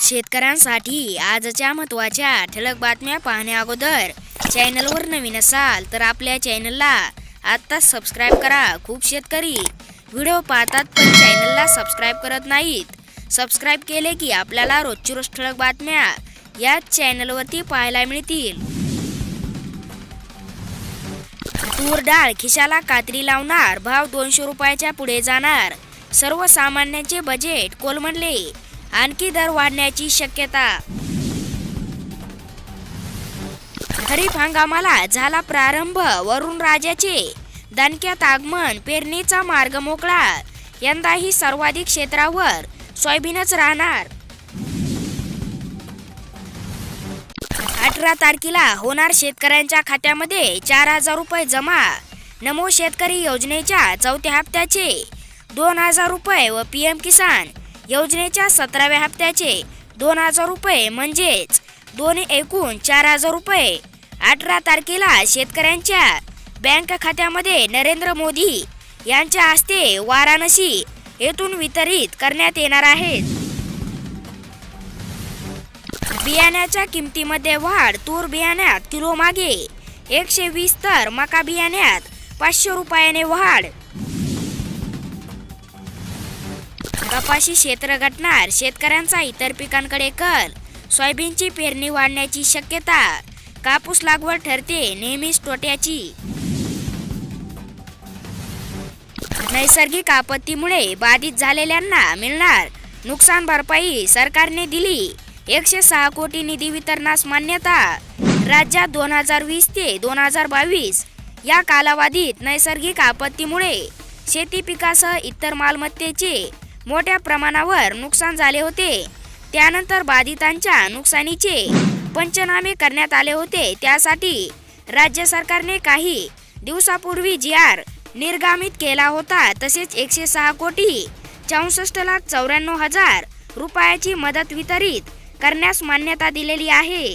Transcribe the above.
शेतकऱ्यांसाठी आजच्या महत्त्वाच्या ठळक बातम्या पाहण्या अगोदर चॅनलवर नवीन असाल तर आपल्या चॅनलला आत्ताच सबस्क्राईब करा. खूप शेतकरी व्हिडिओ पाहतात पण चॅनलला सबस्क्राईब करत नाहीत. सबस्क्राईब केले की आपल्याला रोजची रोज ठळक बातम्या याच चॅनलवरती पाहायला मिळतील. तूर डाळ खिशाला कात्री लावणार. भाव दोनशे रुपयाच्या पुढे जाणार. सर्वसामान्यांचे बजेट कोलमडले. आणखी दर वाढण्याची शक्यता. खरीप हंगामाला झाला प्रारंभ वरुण राजाचे दणक्यात आगमन पेरणीचा मार्ग मोकळा यंदाही सर्वाधिक क्षेत्रावर सोयाबीनच राहणार. अठरा तारखेला होणार शेतकऱ्यांच्या खात्यामध्ये चार हजार रुपये जमा. नमो शेतकरी योजनेच्या चौथ्या हप्त्याचे दोन हजार रुपये व पी एम किसान योजनेच्या सतराव्या हप्त्याचे दोन हजार रुपये म्हणजेच दोन्ही एकूण चार हजार रुपये. अठरा तारखेला शेतकऱ्यांच्या बँक खात्यामध्ये नरेंद्र मोदी यांच्या हस्ते वाराणसी येथून वितरित करण्यात येणार आहेत. बियाण्याच्या किमतीमध्ये वाढ तूर बियाण्यात किलो मागे एकशे वीस तर मका बियाण्यात पाचशे रुपयाने वाढ. कपाशी क्षेत्र घटणार शेतकऱ्यांचा इतर पिकांकडे कल सोयाबीनची पेरणी वाढण्याची शक्यता. कापूस लागवड ठरते नेहमीच तोट्याची. नैसर्गिक आपत्तीमुळे बाधित झालेल्यांना मिळणार नुकसान भरपाई सरकारने दिली. एकशे सहा कोटी निधी वितरणास मान्यता. राज्यात दोन हजार वीस ते दोन हजार बावीस या कालावधीत नैसर्गिक आपत्तीमुळे शेती पिकासह इतर मालमत्तेचे मोठ्या प्रमाणावर नुकसान झाले होते. त्यानंतर बाधितांच्या नुकसानीचे पंचनामे करण्यात आले होते. त्यासाठी राज्य सरकारने काही दिवसापूर्वी जी आर निर्गामित केला होता. तसेच एकशे सहा कोटी चौसष्ट लाख चौऱ्याण्णव हजार रुपयाची मदत वितरित करण्यास मान्यता दिलेली आहे.